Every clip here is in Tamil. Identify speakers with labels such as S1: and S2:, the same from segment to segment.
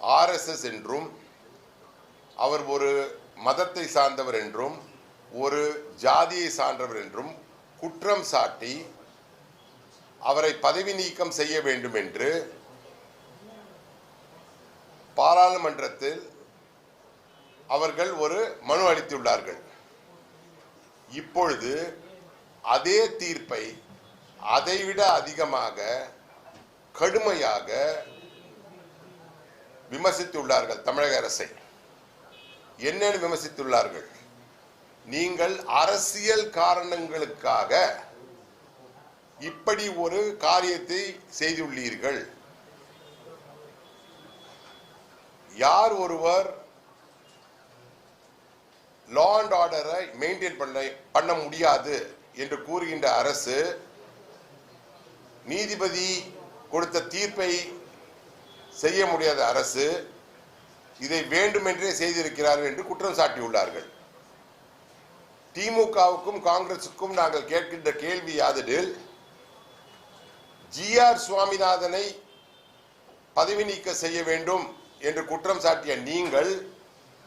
S1: ஆர்எஸ்எஸ் என்றும் அவர் ஒரு மதத்தை சார்ந்தவர் என்றும் ஒரு ஜாதியை சார்ந்தவர் என்றும் குற்றம் சாட்டி அவரை பதவி நீக்கம் செய்ய வேண்டும் என்று பாராளுமன்றத்தில் அவர்கள் ஒரு மனு அளித்துள்ளார்கள். இப்பொழுது அதே தீர்ப்பை அதைவிட அதிகமாக கடுமையாக விமர்சித்துள்ளார்கள் தமிழக அரசை. என்னென்னு விமர்சித்துள்ளார்கள்? நீங்கள் அரசியல் காரணங்களுக்காக இப்படி ஒரு காரியத்தை செய்துள்ளீர்கள். யார் ஒருவர் லா அண்ட் ஆர்டரை மெயின்டைன் பண்ண பண்ண முடியாது என்று கூறுகின்ற அரசு நீதிபதி கொடுத்த தீர்ப்பை செய்ய முடியாத அரசு இதை வேண்டுமென்றே செய்திருக்கிறார்கள் என்று குற்றம் சாட்டியுள்ளார்கள். திமுகவுக்கும் காங்கிரசுக்கும் நாங்கள் கேட்கின்ற கேள்வி யாதெனில் ஜி ஆர் சுவாமிநாதனை பதவி நீக்க செய்ய வேண்டும் என்று குற்றம் சாட்டிய நீங்கள்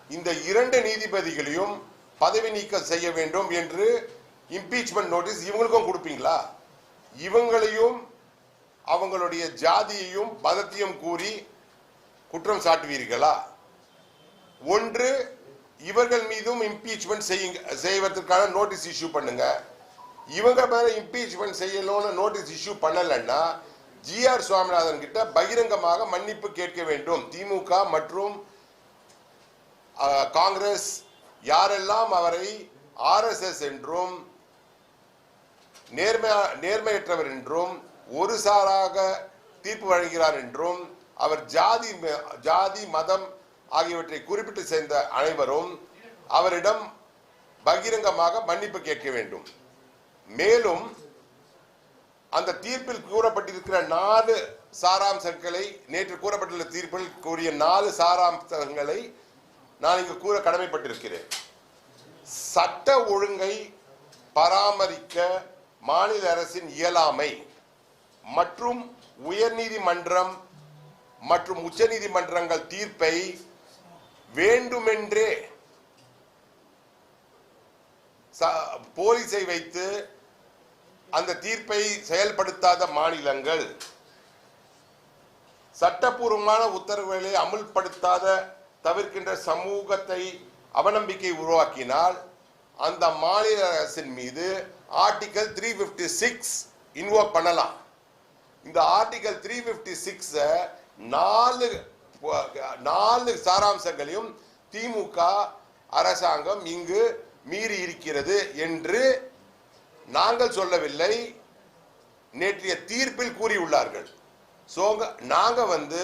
S1: இந்த இரண்டு நீதிபதிகளையும் பதவி நீக்கம் செய்ய வேண்டும் என்று இம்பீச்மெண்ட் நோட்டீஸ் இவங்களுக்கும் கொடுப்பீங்களா? இவங்களையும் அவங்களுடைய ஜாதியையும் மதத்தையும் கூறி குற்றம் சாட்டுவீர்களா? ஒன்று இவர்கள் மீதும் இம்பீச்மெண்ட் செய்யுங்க செய்வதற்கான நோட்டீஸ் இஷ்யூ பண்ணுங்க. இவங்க மேல இம்பீச்மெண்ட் செய்யணும்னு நோட்டீஸ் இஷ்யூ பண்ணலைன்னா ஜி ஆர் சுவாமிநாதன் கிட்ட பகிரங்கமாக மன்னிப்பு கேட்க வேண்டும். திமுக மற்றும் காங்கிரஸ் யாரெல்லாம் அவரை ஆர்எஸ்எஸ் என்றும் நேர்மை நேர்மையற்றவர் என்றும் ஒரு சாராக தீர்ப்பு வழங்குகிறார் என்றும் அவர் ஜாதி ம- ஜாதி மதம் ஆகியவற்றை குறிப்பிட்டு சேர்ந்த அனைவரும் அவரிடம் பகிரங்கமாக மன்னிப்பு கேட்க வேண்டும். மேலும் அந்த தீர்ப்பில் கூறப்பட்டிருக்கிற நாலு சாராம்சங்களை நேற்று கூறப்பட்டுள்ள தீர்ப்பில் கூறிய நாலு சாராம்சங்களை நான் இங்கு கூற கடமைப்பட்டிருக்கிறேன். சட்ட ஒழுங்கை பராமரிக்க மாநில அரசின் இயலாமை மற்றும் உயர்நீதிமன்றம் மற்றும் உச்சநீதிமன்றங்கள் தீர்ப்பை வேண்டுமென்றே ச- போலீஸை வைத்து அந்த தீர்ப்பை செயல்படுத்தாத மாநிலங்கள் சட்டப்பூர்வமான உத்தரவுகளை அமுல்படுத்தாத தவிர்க்கின்ற சமூகத்தை அவநம்பிக்கை உருவாக்கினால் அந்த மாநில அரசின் மீது article three fifty six invoke பண்ணலாம். இந்த ஆர்டிகல் த்ரீ பிப்டி சிக்ஸை நாலு நாலு சாராம்சங்களையும் திமுக அரசாங்கம் இங்கு மீறி இருக்கிறது என்று நாங்கள் சொல்லவில்லை. நேற்றைய தீர்ப்பில் கூறியுள்ளார்கள். ஸோ நாங்க வந்து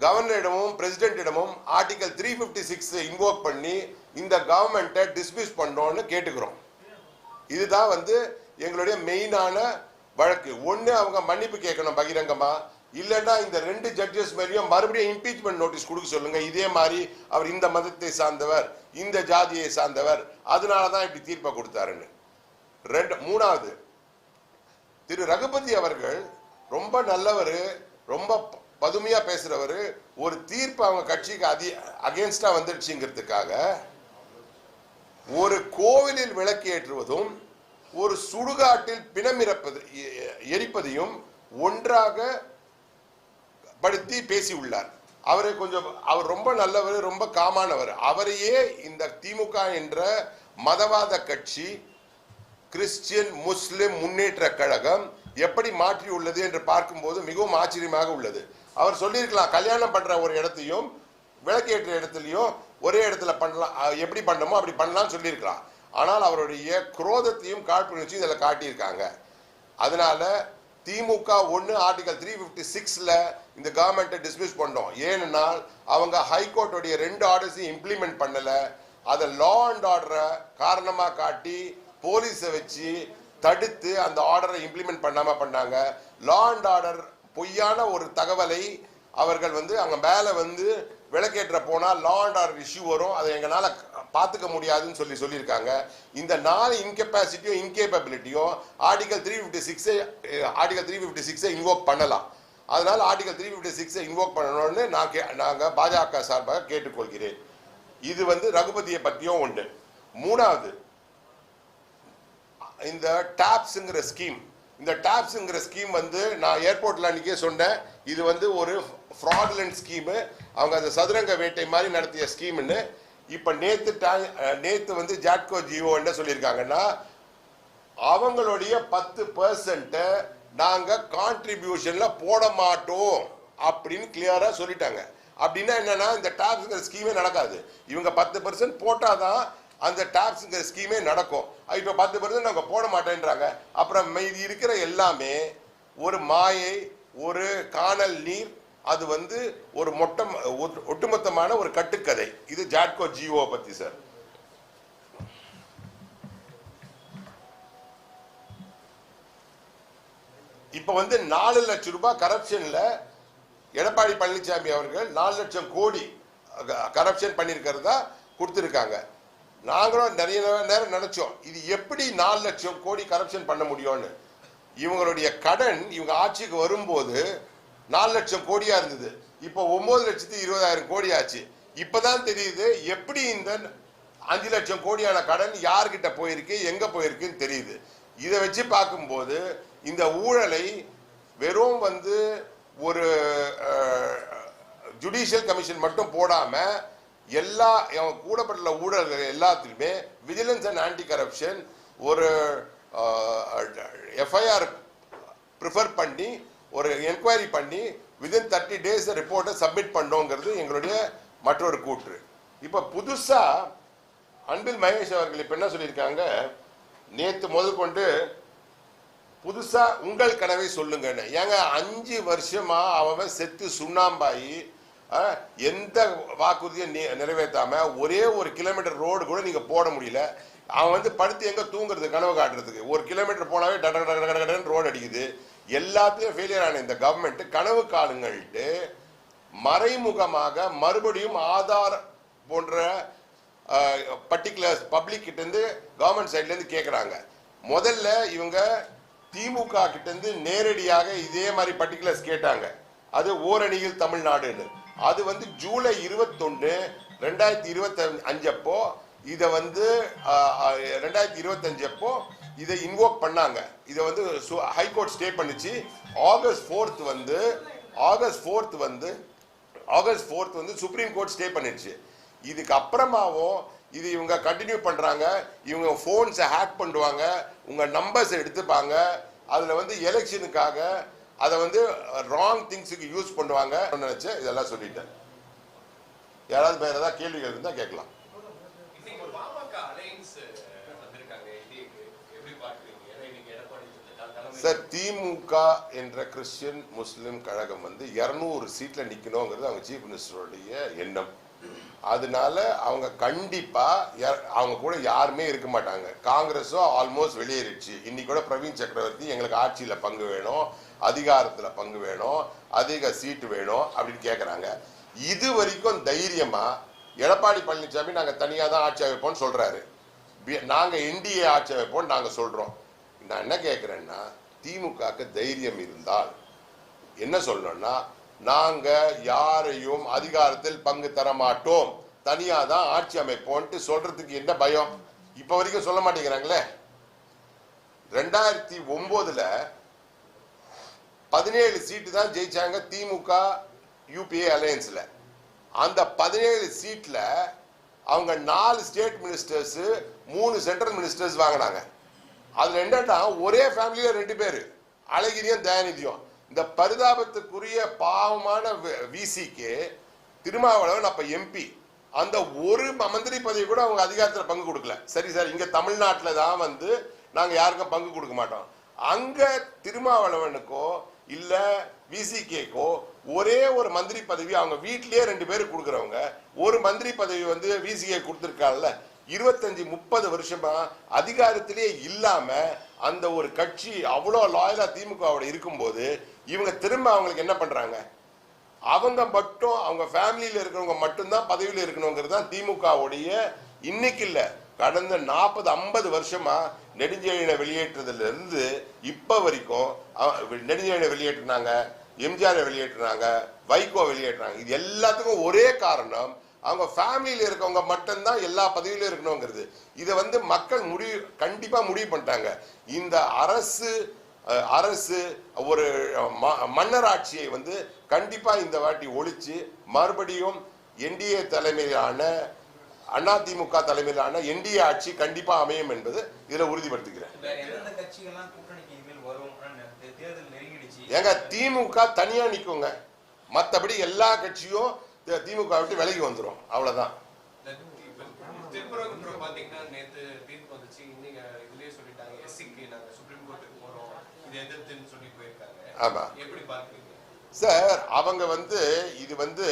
S1: கவர்னரிடமும் பிரசிடென்ட்டிடமும் article three fifty six invoke பண்ணி இந்த கவர்மெண்ட்டை டிஸ்மிஸ் பண்ணோன்னு கேட்டுக்கிறோம். இதுதான் வந்து எங்களுடைய மெயினான வழக்கு. ஒன்று அவங்க மன்னிப்பு கேட்கணும் பகிரங்கமா? இல்லைன்னா இந்த ரெண்டு ஜட்ஜஸ் மேலேயும் மறுபடியும் இம்பீச்மெண்ட் நோட்டீஸ் கொடுக்க சொல்லுங்க. இதே மாதிரி அவர் இந்த மதத்தை சார்ந்தவர் இந்த ஜாதியை சார்ந்தவர். அதனால தான் இப்படி தீர்ப்பை கொடுத்தாருன்னு. ரெண்டு மூணாவது திரு ரகுபதி அவர்கள் ரொம்ப நல்லவர் ரொம்ப ப- பேசுகிறவர் ஒரு தீர்ப்பு அவங்க கட்சிக்கு அதி அகேன்ஸ்டாக வந்துடுச்சுங்கிறதுக்காக ஒரு கோவிலில் விளக்கு ஏற்றுவதும் ஒரு சுடுகாட்டில் பிணமிறப்பது எ- எரிப்பதையும் ஒன்றாக படுத்தி பேசி உள்ளார் அவரை கொஞ்சம் அவர் ரொம்ப நல்லவர் ரொம்ப காமானவர். அவரையே இந்த திமுக என்ற மதவாத கட்சி கிறிஸ்டியன் முஸ்லிம் முன்னேற்ற கழகம் எப்படி மாற்றியுள்ளது என்று பார்க்கும்போது மிகவும் ஆச்சரியமாக உள்ளது. அவர் சொல்லியிருக்கலாம் கல்யாணம் பண்ற ஒரு இடத்தையும் விளக்கேற்ற இடத்துலையும் ஒரே இடத்துல பண்ணலாம் எப்படி பண்ணணுமோ அப்படி பண்ணலாம்னு சொல்லியிருக்கலாம். ஆனால் அவருடைய குரோதத்தையும் காழ்ப்புணர்ச்சியும் இதில் காட்டியிருக்காங்க. அதனால திமுக ஒன்று ஆர்டிகல் த்ரீ ஃபிஃப்டி சிக்ஸில் இந்த கவர்மெண்ட்டை டிஸ்மிஸ் பண்ணோம். ஏனென்னால் அவங்க ஹைகோர்ட்டுடைய ரெண்டு ஆர்டர்ஸையும் இம்ப்ளிமெண்ட் பண்ணலை. அதை லா அண்ட் ஆர்டரை காரணமாக காட்டி போலீஸை வச்சு தடுத்து அந்த ஆர்டரை இம்ப்ளிமெண்ட் பண்ணாமல் பண்ணாங்க. லா அண்ட் ஆர்டர் பொய்யான ஒரு தகவலை அவர்கள் வந்து அங்கே மேலே வந்து விளக்கேற்ற போனால் லா அண்ட் ஆர்டர் இஷ்யூ வரும். அதை எங்களால் பார்த்துக்க முடியாதுன்னு சொல்லி சொல்லியிருக்காங்க. இந்த நாலு இன்கெப்பாசிட்டியும் இன்கேப்பபிலிட்டியும் ஆர்டிகல் த்ரீ ஃபிஃப்டி சிக்ஸை ஆர்டிகல் த்ரீ ஃபிஃப்டி சிக்ஸை இன்வோக் பண்ணலாம். அதனால் ஆர்டிகல் த்ரீ ஃபிஃப்டி சிக்ஸை இன்வோக் பண்ணணும்னு நான் கே நாங்கள் பாஜக சார்பாக கேட்டுக்கொள்கிறேன். இது வந்து ரகுபதியை பற்றியும் ஒன்று மூணாவது இந்த டாப்ஸுங்கிற ஸ்கீம் இந்த டாப்ஸுங்கிற ஸ்கீம் வந்து நான் ஏர்போர்ட்டில் அன்றைக்கே சொன்னேன். இது வந்து ஒரு ஃப்ராட்லண்ட் ஸ்கீமு அவங்க அந்த சதுரங்க வேட்டை மாதிரி நடத்திய ஸ்கீம்னு இப்போ நேற்று நேற்று வந்து ஜாட்கோ ஜியோ என்ன சொல்லியிருக்காங்கன்னா அவங்களுடைய பத்து பர்சன்ட்டை நாங்கள் கான்ட்ரிபியூஷன்ல போட மாட்டோம் அப்படின்னு கிளியரா சொல்லிட்டாங்க. அப்படின்னா என்னன்னா இந்த டாப்ஸுங்கிற ஸ்கீமே நடக்காது. இவங்க பத்து பர்சன்ட் போட்டாதான் அந்த டாப்ஸுங்கிற ஸ்கீமே நடக்கும். இப்போ பத்து பர்சன்ட் நாங்கள் போட மாட்டேன்றாங்க. அப்புறம் மீதி இருக்கிற எல்லாமே ஒரு மாயை ஒரு காணல் நீர் அது வந்து ஒரு மொட்டம் ஒட்டுமொத்தமான ஒரு கட்டுக்கதை. இது ஜாட்கோ ஜிஓ பத்தி சார். இப்ப வந்து நாலு லட்சம் ரூபாய் கரப்ஷன்ல எடப்பாடி பழனிசாமி அவர்கள் நாலு லட்சம் கோடி கரப்ஷன் பண்ணியிருக்கிறதா கொடுத்துருக்காங்க. நாங்களும் நிறைய நேரம் நினைச்சோம். இது எப்படி நாலு லட்சம் கோடி கரப்ஷன் பண்ண முடியும்னு? இவங்களுடைய கடன் இவங்க ஆட்சிக்கு வரும்போது நாலு லட்சம் கோடியா இருந்தது. இப்போ ஒன்பது லட்சத்தி இருபதாயிரம் கோடி ஆச்சு இப்பதான் தெரியுது எப்படி இந்த அஞ்சு லட்சம் கோடியான கடன் யார்கிட்ட போயிருக்கு எங்க போயிருக்குன்னு தெரியுது. இதை வச்சு பார்க்கும்போது இந்த ஊழலை வெறும் வந்து ஒரு ஜுடிஷியல் கமிஷன் மட்டும் போடாம எல்லா கூடப்பட்டுள்ள ஊழல்கள் எல்லாத்துலையுமே விஜிலன்ஸ் அண்ட் ஆன்டி கரப்ஷன் ஒரு எஃப்ஐஆர் ப்ரிஃபர் பண்ணி ஒரு என்கொயரி பண்ணி விதின் தேர்ட்டி டேஸ் ரிப்போர்ட்டை சப்மிட் பண்ணோங்கிறது எங்களுடைய மற்றொரு கூற்று. இப்போ புதுசா அன்பில் மகேஷ் அவர்கள் இப்போ என்ன சொல்லியிருக்காங்க? நேற்று முதல் கொண்டு புதுசா உங்கள் கனவை சொல்லுங்கன்னு. ஏங்க அஞ்சு வருஷமா அவன் செத்து சுண்ணாம்பாயி எந்த வாக்குறுதியும் நி- ஒரே ஒரு கிலோமீட்டர் ரோடு கூட நீங்க போட முடியல. அவன் வந்து படுத்து எங்கே தூங்குறது கனவு காட்டுறதுக்கு. ஒரு கிலோமீட்டர் போனாவே டட டட டட டடன்னு ரோடு அடிக்குது. எல்லாத்தையும் ஃபெயிலியர் ஆன இந்த கவர்மெண்ட் கனவு காணுங்கள்ட்டு மறைமுகமாக மறுபடியும் ஆதார் போன்ற பர்டிகுலர்ஸ் பப்ளிக் கவர்மெண்ட் சைட்லேருந்து கேட்குறாங்க முதல்ல இவங்க திமுக கிட்டேருந்து நேரடியாக இதே மாதிரி பர்டிகுலர்ஸ் கேட்டாங்க. அது ஓரணியில் தமிழ்நாடுன்னு. அது வந்து ஜூலை இருபத்தொன்று ரெண்டாயிரத்தி இருபத்தி அஞ்சப்போ இதை வந்து ரெண்டாயிரத்தி இருபத்தஞ்சு அப்போ இதை இன்வோக் பண்ணாங்க. இதை வந்து ஹைகோர்ட் ஸ்டே பண்ணிச்சு. ஆகஸ்ட் ஃபோர்த் வந்து ஆகஸ்ட் ஃபோர்த் வந்து ஆகஸ்ட் ஃபோர்த் வந்து சுப்ரீம் கோர்ட் ஸ்டே பண்ணிடுச்சு. இதுக்கு அப்புறமாவும் இது இவங்க கண்டினியூ பண்ணுறாங்க இவங்க ஃபோன்ஸை ஹேக் பண்ணுவாங்க. உங்கள் நம்பர்ஸை எடுத்துப்பாங்க. அதில் வந்து எலெக்ஷனுக்காக அதை வந்து ராங் திங்ஸுக்கு யூஸ் பண்ணுவாங்க. நினச்சேன் இதெல்லாம் சொல்லிட்டேன். யாராவது வேறு ஏதாவது கேள்விகள் இருந்தால் கேட்கலாம்
S2: இன்னைக்கு பாமக அலையன்ஸ் வந்திருக்காங்க என்டிஏக்கு எப்படி பார்க்குறீங்க ஏன்னா இன்னைக்கு எடப்பாடி த- தலைமை
S1: சார் திமுக என்ற கிறிஸ்டியன் முஸ்லிம் கழகம் வந்து இருநூறு சீட்டில் நிற்கணுங்கிறது அவங்க சீஃப் மினிஸ்டருடைய எண்ணம். அதனால அவங்க கண்டிப்பாக அவங்க கூட யாருமே இருக்க மாட்டாங்க. காங்கிரஸும் ஆல்மோஸ்ட் வெளியேறிடுச்சு. இன்னைக்கு கூட பிரவீன் சக்கரவர்த்தி எங்களுக்கு ஆட்சியில் பங்கு வேணும் அதிகாரத்தில் பங்கு வேணும் அதிக சீட்டு வேணும் அப்படின்னு கேட்குறாங்க இது வரைக்கும் தைரியமாக எடப்பாடி பழனிசாமி நாங்கள் தனியாக தான் ஆட்சி அமைப்போம்னு சொல்கிறாரு நாங்கள் என்டிஏ ஆட்சி அமைப்போம்னு நாங்கள் சொல்கிறோம் நான் என்ன கேட்குறேன்னா திமுகக்கு தைரியம் இருந்தால் என்ன சொல்லணும்னா நாங்க யாரையும் அதிகாரத்தில் பங்கு தர மாட்டோம். தனியா தான் ஆட்சி அமைப்போன்ட்டு சொல்றதுக்கு என்ன பயம்? இப்ப வரைக்கும் சொல்ல மாட்டேங்கிறாங்களே. ரெண்டாயிரத்தி ஒன்பதுல பதினேழு சீட்டு தான் ஜெயிச்சாங்க திமுக யூபிஏ அலையன்ஸ்ல. அந்த பதினேழு சீட்ல அவங்க நாலு ஸ்டேட் மினிஸ்டர்ஸ் மூணு சென்ட்ரல் மினிஸ்டர்ஸ் வாங்கினாங்க. அதுல என்னன்னா ஒரே ஃபேமிலியில ரெண்டு பேர். அழகிரியும் தயாநிதியும். இந்த பரிதாபத்துக்குரிய பாவமான விசிக்கு திருமாவளவன் அப்ப எம்பி அந்த ஒரு மந்திரி பதவி கூட அவங்க அதிகாரத்துல பங்கு கொடுக்கல. சரி சார் இங்க தமிழ்நாட்டில் தான் வந்து நாங்க யாருக்கும் பங்கு கொடுக்க மாட்டோம். அங்க திருமாவளவனுக்கோ இல்ல விசிகேக்கோ ஒரே ஒரு மந்திரி பதவி அவங்க வீட்லயே ரெண்டு பேருக்கு கொடுக்குறவங்க ஒரு மந்திரி பதவி வந்து விசிகே கொடுத்துருக்காங்கல்ல இருபத்தஞ்சு முப்பது வருஷமா அதிகாரத்திலே இல்லாம அந்த ஒரு கட்சி அவ்வளோ லாயலா திமுகவோட இருக்கும்போது இவங்க திரும்ப அவங்களுக்கு என்ன பண்றாங்க? அவங்க மட்டும் அவங்க ஃபேமிலியில இருக்கிறவங்க மட்டும்தான் பதவியில் இருக்கணுங்கிறது தான் திமுகவுடைய இன்னைக்கு இல்லை. கடந்த நாற்பது ஐம்பது வருஷமா நெடுஞ்செழியனை வெளியேற்றதுல இருந்து வரைக்கும் நெடுஞ்செழியனை வெளியேற்றினாங்க எம்ஜிஆரை வெளியேற்றினாங்க வைகோ வெளியேற்றினாங்க. இது எல்லாத்துக்கும் ஒரே காரணம் அவங்க ஃபேமிலியில இருக்கவங்க மட்டும்தான் எல்லா பதவியிலும் இருக்கணுங்கிறது. இதை வந்து மக்கள் முடிவு கண்டிப்பா முடிவு பண்ணிட்டாங்க. இந்த அரசு அரசு ஒரு மன்னராட்சியை வந்து கண்டிப்பா இந்த வாட்டி ஒழிச்சு மறுபடியும் என்டிஏ தலைமையிலான அதிமுக தலைமையிலான என்டிஏ ஆட்சி கண்டிப்பா அமையும் என்பது இதுல உறுதிப்படுத்துகிறேன் ஏங்க திமுக தனியா நிக்குங்க. மத்தபடி எல்லா கட்சியும் திமுக விட்டு விலகி வந்துரும். அவ்வளவுதான். சார் அவங்க வந்து இது வந்து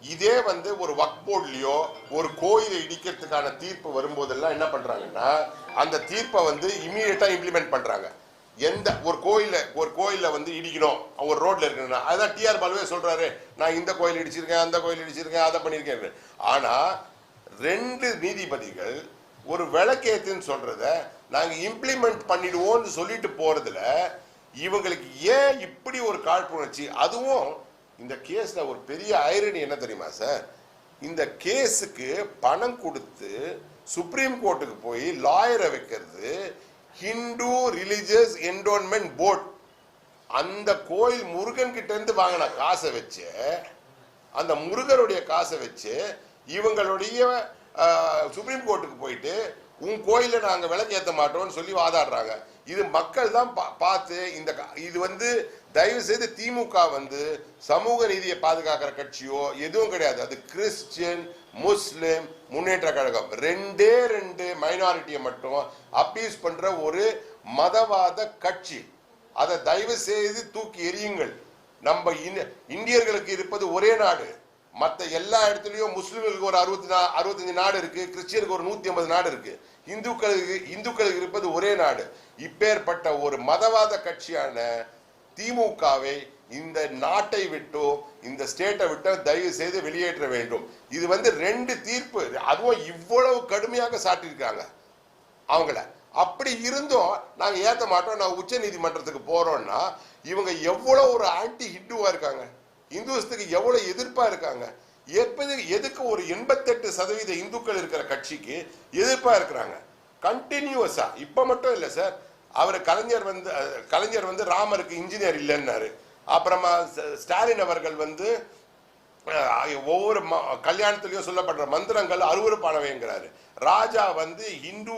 S1: இதே வந்து ஒரு வக் போர்ட்லயோ ஒரு கோயிலை இடிக்கிறதுக்கான தீர்ப்பு வரும்போதெல்லாம் என்ன பண்றாங்கன்னா அந்த தீர்ப்பை வந்து இமீடியட்டா இம்ப்ளிமெண்ட் பண்றாங்க. எந்த ஒரு கோயில ஒரு கோயில வந்து இடிக்கணும். ஒரு ரோட்ல இருக்கணும்னா. அதான் டிஆர் பாலுவே சொல்றாரு. நான் இந்த கோயில் இடிச்சிருக்கேன் அந்த கோயில் இடிச்சிருக்கேன் அதை பண்ணியிருக்கேன் ஆனா ரெண்டு நீதிபதிகள் ஒரு விளக்கேத்துன்னு சொல்றத நாங்க இம்ப்ளிமெண்ட் பண்ணிடுவோம்னு சொல்லிட்டு போறதுல இவங்களுக்கு ஏன் இப்படி ஒரு காழ்ப்புணர்ச்சி? அதுவும் இந்த கேஸ்ல ஒரு பெரிய ஐரணி என்ன தெரியுமா சார் இந்த கேஸுக்கு பணம் கொடுத்து சுப்ரீம் கோர்ட்டுக்கு போய் லாயரை வைக்கிறது ஹிந்து ரிலிஜியஸ் என்டோன்மெண்ட் போர்ட் அந்த கோயில் முருகன் கிட்ட இருந்து வாங்கின காசை வச்சு அந்த முருகருடைய காசை வச்சு இவங்களுடைய சுப்ரீம் கோர்ட்டுக்கு போயிட்டு உன் கோயில நாங்க விளக்கு மாட்டோம்னு சொல்லி வாதாடுறாங்க. இது மக்கள் தான் பா- பார்த்து இந்த இது வந்து தயவு செய்து திமுக வந்து சமூக நீதியை பாதுகாக்கிற கட்சியோ எதுவும் கிடையாது. அது கிறிஸ்டியன் முஸ்லிம் முன்னேற்ற கழகம். ரெண்டே ரெண்டு மைனாரிட்டியை மட்டும் அப்பீஸ் பண்ற ஒரு மதவாத கட்சி. அதை தயவு செய்து தூக்கி எரியுங்கள் நம்ம இந்தியர்களுக்கு இருப்பது ஒரே நாடு. மற்ற எல்லா இடத்துலையும் முஸ்லிம்களுக்கு ஒரு அறுபத்தி நா அறுபத்தஞ்சு நாடு இருக்கு. கிறிஸ்டியனுக்கு ஒரு நூத்தி ஐம்பது நாடு இருக்கு. இந்துக்களுக்கு இந்துக்களுக்கு இருப்பது ஒரே நாடு. இப்பேற்பட்ட ஒரு மதவாத கட்சியான திமுகவை இந்த நாட்டை விட்டோ இந்த ஸ்டேட்டை விட்டோ தயவு செய்து வெளியேற்ற வேண்டும். இது வந்து ரெண்டு தீர்ப்பு. அதுவும் இவ்வளவு கடுமையாக சாட்டியிருக்காங்க அவங்கள. அப்படி இருந்தும் நாங்கள் ஏற்ற மாட்டோம். நான் உச்ச நீதிமன்றத்துக்கு போகிறோம்னா இவங்க எவ்வளோ ஒரு ஆன்டி ஹிந்துவாக இருக்காங்க. இந்துஸ்துக்கு எவ்வளோ எதிர்ப்பாக இருக்காங்க. எப்போது எதுக்கு ஒரு எண்பத்தெட்டு சதவீத இந்துக்கள் இருக்கிற கட்சிக்கு எதிர்ப்பாக இருக்கிறாங்க? கண்டினியூஸாக இப்போ மட்டும் இல்லை சார் அவர் கலைஞர் வந்து கலைஞர் வந்து ராமருக்கு இன்ஜினியர் இல்லைன்னாரு. அப்புறமா ஸ்டாலின் அவர்கள் வந்து ஒவ்வொரு ம- கல்யாணத்துலேயும் சொல்லப்படுற மந்திரங்கள் அருவருப்பானவைங்கிறாரு. ராஜா வந்து ஹிந்து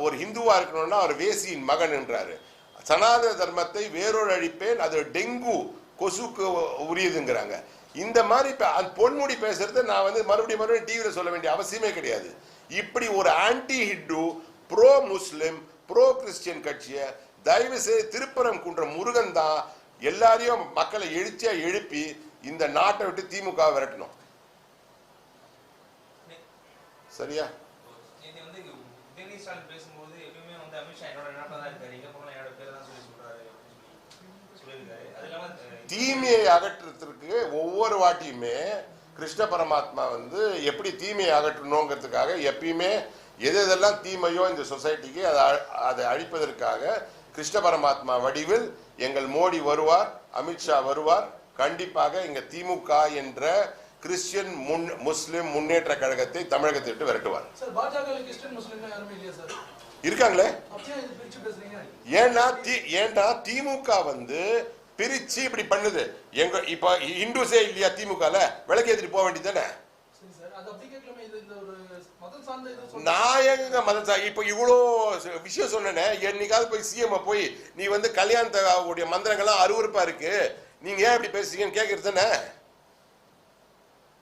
S1: ஒரு ஹிந்துவாக இருக்கணும்னா அவர் வேசியின் மகன் என்றாரு. சனாதன தர்மத்தை வேரோடு அழிப்பேன் அது டெங்கு கொசுக்கு உரியதுங்கிறாங்க. இந்த மாதிரி இப்போ அந்த பொன்முடி பேசுறது நான் வந்து மறுபடியும் மறுபடியும் டிவியில் சொல்ல வேண்டிய அவசியமே கிடையாது. இப்படி ஒரு anti Hindu pro Muslim pro Christian கட்சியை தயவு செய்து திருப்பரம் குன்ற முருகன் தான் எல்லாரையும் மக்களை எழுச்சியா எழுப்பி இந்த நாட்டை விட்டு திமுக விரட்டணும். சரியா? தீமையை அகற்றுறதுக்கு ஒவ்வொரு வாட்டியுமே கிருஷ்ண பரமாத்மா வந்து எப்படி தீமையை அகற்றணுங்கிறதுக்காக எப்பயுமே எது எதெல்லாம் தீமையோ இந்த சொசைட்டிக்கு அதை அதை அழிப்பதற்காக கிருஷ்ண பரமாத்மா வடிவில் எங்கள் மோடி வருவார் அமித்ஷா வருவார். கண்டிப்பாக இங்க திமுக என்ற கிறிஸ்டியன் முன் முஸ்லிம் முன்னேற்ற கழகத்தை தமிழகத்தை விட்டு விரட்டுவார். இருக்காங்களே? ஏன்னா ஏன்னா திமுக வந்து பிரிச்சு இப்படி பண்ணுது. எங்க இப்ப இந்துஸே இல்லையா திமுகல? விளக்கேத்திட்டு போக வேண்டியதானே நான் எங்க மதத்தை இப்போ இவ்வளோ விஷயம் சொன்னேன் என்னைக்காவது போய் சிஎம் போய் நீ வந்து கல்யாணத்தோடைய மந்திரங்கள்லாம் அருவறுப்பா இருக்கு நீங்க ஏன் இப்படி பேசுறீங்கன்னு கேட்கறது தானே?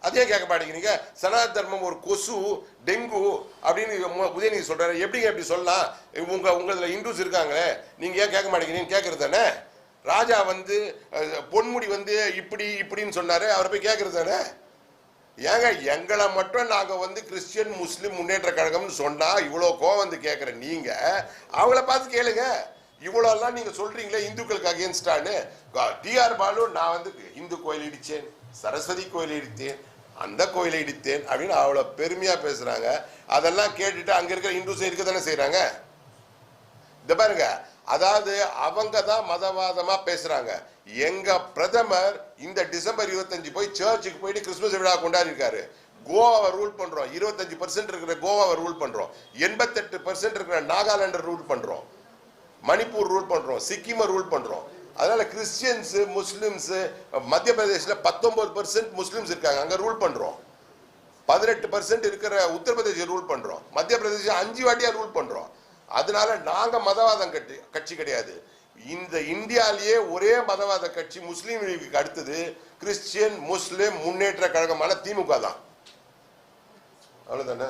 S1: அதே கேட்க மாட்டேங்கிறீங்க? சனாத தர்மம் ஒரு கொசு டெங்கு அப்படின்னு உதயநிதி சொல்றாரு. எப்படிங்க எப்படி சொல்லலாம்? உங்க உங்களதுல இந்துஸ் இருக்காங்களே நீங்க ஏன் கேட்க மாட்டேங்கிறீங்கன்னு கேட்கறது தானே? ராஜா வந்து பொன்முடி வந்து இப்படி இப்படின்னு சொன்னாரு அவரை போய் கேட்கறது தானே? ஏங்க எங்களை மட்டும் நாங்கள் வந்து கிறிஸ்டியன் முஸ்லீம் முன்னேற்ற கழகம்னு சொன்னால் இவ்வளோ கோவம் வந்து கேட்குற நீங்கள் அவங்கள பார்த்து கேளுங்க. இவ்வளோலாம் நீங்கள் சொல்கிறீங்களே இந்துக்களுக்கு அகேன்ஸ்டான்னு டிஆர் பாலு நான் வந்து இந்து கோயில் இடித்தேன் சரஸ்வதி கோயில் இடித்தேன் அந்த கோயிலை இடித்தேன் அப்படின்னு அவ்வளோ பெருமையாக பேசுகிறாங்க அதெல்லாம் கேட்டுட்டு அங்கே இருக்கிற இந்துஸ் இருக்க தானே செய்கிறாங்க இந்த பாருங்க அதாவது அவங்க தான் மதவாதமா பேசுறாங்க. எங்க பிரதமர் இந்த டிசம்பர் இருபத்தஞ்சு போய் சர்ச்சுக்கு போயிட்டு கிறிஸ்துமஸ் விழா கொண்டாடி இருக்காரு கோவாவை ரூல் பண்றோம். இருபத்தஞ்சு பர்சன்ட் இருக்கிற கோவாவை ரூல் பண்றோம். எண்பத்தெட்டு பர்சன்ட் இருக்கிற நாகாலாண்டை ரூல் பண்றோம். மணிப்பூர் ரூல் பண்றோம். சிக்கிமை ரூல் பண்றோம். அதனால கிறிஸ்டியன்ஸ் முஸ்லிம்ஸ் மத்திய பிரதேசில் பத்தொன்பது பர்சன்ட் முஸ்லிம்ஸ் இருக்காங்க. அங்க ரூல் பண்றோம். பதினெட்டு பர்சன்ட் இருக்கிற உத்தரப்பிரதேச ரூல் பண்றோம். மத்திய பிரதேசம் அஞ்சு வாட்டியா ரூல் பண்றோம். அதனால நாங்க மதவாதம் கட்சி கட்சி கிடையாது. இந்த இந்தியாலேயே ஒரே மதவாத கட்சி முஸ்லீம் லீக்கு அடுத்தது கிறிஸ்டியன் முஸ்லிம் முன்னேற்ற கழகமான திமுக தான். அவ்வளவுதானே?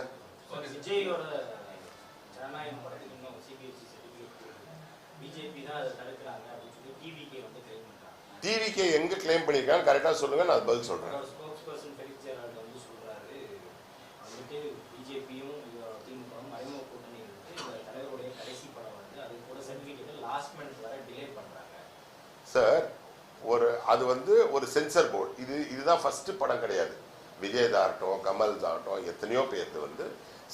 S3: விஜயோட ஜனநாயகம் படத்துக்கு இன்னும் சிபிஎஸ்சி சர்டிஃபிகேட் பிஜேபி தான் அதை தடுக்கிறாங்க அப்படின்னு சொல்லி டிவிகே
S1: எங்க கிளைம் பண்ணிருக்காங்க கரெக்டா சொல்லுங்க நான் பதில் சொல்றேன். சார் ஒரு அது வந்து ஒரு சென்சர் போர்டு இது இதுதான் ஃபஸ்ட்டு படம் கிடையாது. விஜய் தாகட்டும் கமல் எத்தனையோ பேர்த்து வந்து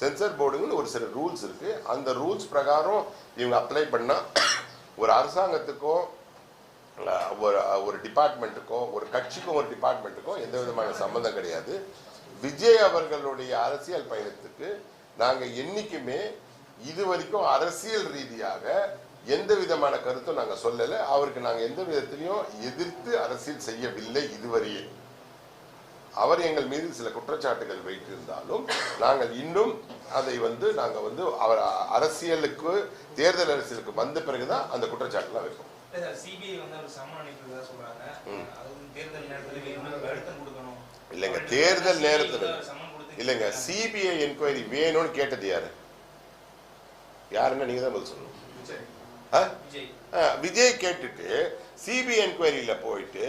S1: சென்சர் போர்டுங்கன்னு ஒரு சில ரூல்ஸ் இருக்குது அந்த ரூல்ஸ் பிரகாரம் இவங்க அப்ளை பண்ணால் ஒரு அரசாங்கத்துக்கோ ஒரு ஒரு டிபார்ட்மெண்ட்டுக்கோ ஒரு கட்சிக்கும் ஒரு டிபார்ட்மெண்ட்டுக்கும் எந்த விதமான சம்மந்தம் கிடையாது. விஜய் அவர்களுடைய அரசியல் பயணத்துக்கு நாங்கள் என்றைக்குமே இது வரைக்கும் அரசியல் ரீதியாக எந்த விதமான கருத்தும் நாங்கள் சொல்லலை. அவருக்கு நாங்கள் எந்த விதத்திலையும் எதிர்த்து அரசியல் செய்யவில்லை இதுவரையே. அவர் எங்கள் மீது சில குற்றச்சாட்டுகள் வைத்திருந்தாலும் நாங்கள் இன்னும் அதை வந்து நாங்கள் வந்து அவர் அரசியலுக்கு தேர்தல் அரசியலுக்கு வந்த பிறகுதான் அந்த குற்றச்சாட்டுலாம் வைப்போம். இல்லைங்க தேர்தல் நேரத்தில் இல்லைங்க சிபிஐ என்கொயரி வேணும்னு கேட்டது யாரு? யாருன்னா நீங்க தான் பதில் சொல்லணும்?
S4: விஜய்.
S1: கேட்டுட்டு சிபிஐ என்கொயரியில் போயிட்டு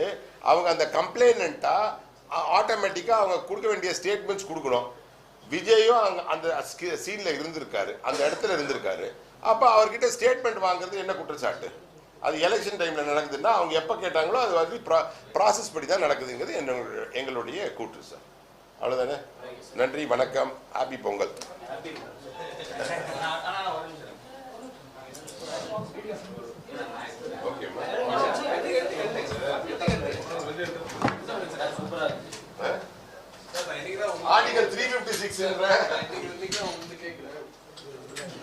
S1: அவங்க அந்த கம்ப்ளைனண்ட்டா ஆட்டோமேட்டிக்காக அவங்க கொடுக்க வேண்டிய ஸ்டேட்மெண்ட்ஸ் கொடுக்கணும். விஜயும் அங்க அந்த சீனில் இருந்திருக்காரு. அந்த இடத்துல இருந்திருக்காரு. அப்போ அவர்கிட்ட ஸ்டேட்மெண்ட் வாங்குறது என்ன குற்றச்சாட்டு? அது எலெக்ஷன் டைமில் நடக்குதுன்னா அவங்க எப்போ கேட்டாங்களோ அது வந்து ப்ராசஸ் படி தான் நடக்குதுங்கிறது என்னுடைய எங்களுடைய கூற்று சார் அவ்வளோதானே நன்றி வணக்கம். Happy Pongal.
S3: ஆனா நான் ஒரு நிமிஷம்
S1: ஓகேம்மா
S3: சூப்பரா இருக்கு
S2: சார் இன்னைக்கு தான் உங்க-
S1: ஆர்டிகல் த்ரீ ஃபிஃப்டி சிக்ஸ்ன்ற
S2: இன்னைக்கு இன்னைக்கு தான் வந்து கேட்குறேன்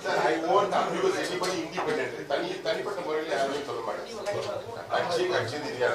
S1: Sir, I won't abuse anybody independent. தனி தனிப்பட்ட முறையில் யாருமே சொல்ல மாட்டேன் கட்சி கட்சி தெரியாது